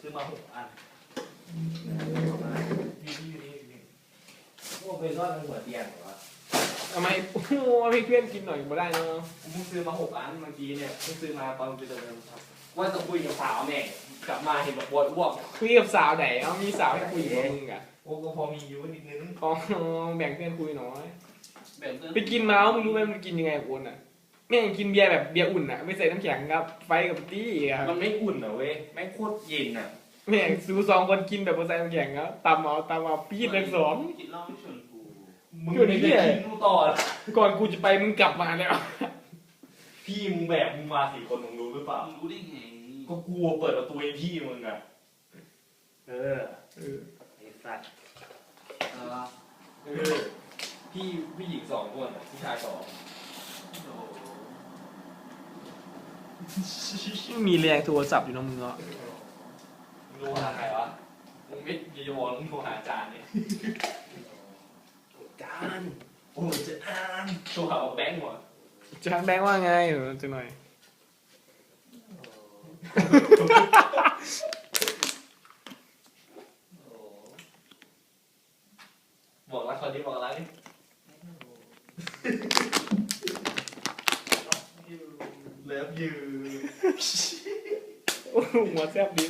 ซื้อมาหกอันนี่นี่นี่นี่พวกเป็นรอดเป็นหัวเตียงเหรอวะทำไมโอ้โหให้เพื่อนกินหน่อยบ่ได้เนาะกูเพิ่งซื้อมาหกอันเมื่อกี้เนี่ยเพิ่งซื้อมาตอนไปเดินครับว่าจะคุยกับสาวแม่งกลับมาเห็นแบบปวดอ้วกคุยกับสาวไหนเอามีสาวให้คุยกับมึงอะโอ้ก็พอมีอยู่นิดนึงอ๋อแบ่งเพื่อนคุยหน่อย แบบเดินไปกินมามึงรู้ไหมมันกินยังไงโอนอะ แม่งกินเบียร์แบบเบียร์อุ่นอะไม่ใส่น้ำแข็งครับ ไฟกับตี้อะมันไม่อุ่นเหรอเว้ยแม่งโคตรเย็นอะแม่งซูสองคนกินแบบบ่ใส่น้ำแข็งครับตำเอาตำเอาปีดเลยสองกินเหล้าไม่ชวนกูมึงไม่ได้กินกูต่อก่อนกูจะไปมึงกลับมาแล้วพี่มึงแบกมึงมาสี่คนมึงรู้หรือเปล่ามึงรู้ได้ไงก็กลัวเปิดประตูให้พี่มึงอะเออเออไอ้สัตว์เออเออพี่ผู้หญิงสองคนอะผู้ชายสองโอ้โหไม่มีแรงโทรศัพท์อยู่เน้องมึงเนาะมึงโทรหาใครวะ มึงไม่อย่าจะบอกมึงโทรหาอาจารย์เนี่ยจานโอ้จะอ่านโทรหาแบงค์หมดจะแบงค์ว่าไงเออจังหน่อย บอกรักคนนี้บอกรักนี่เลิฟยูโอ้โห หัวแซ่บดี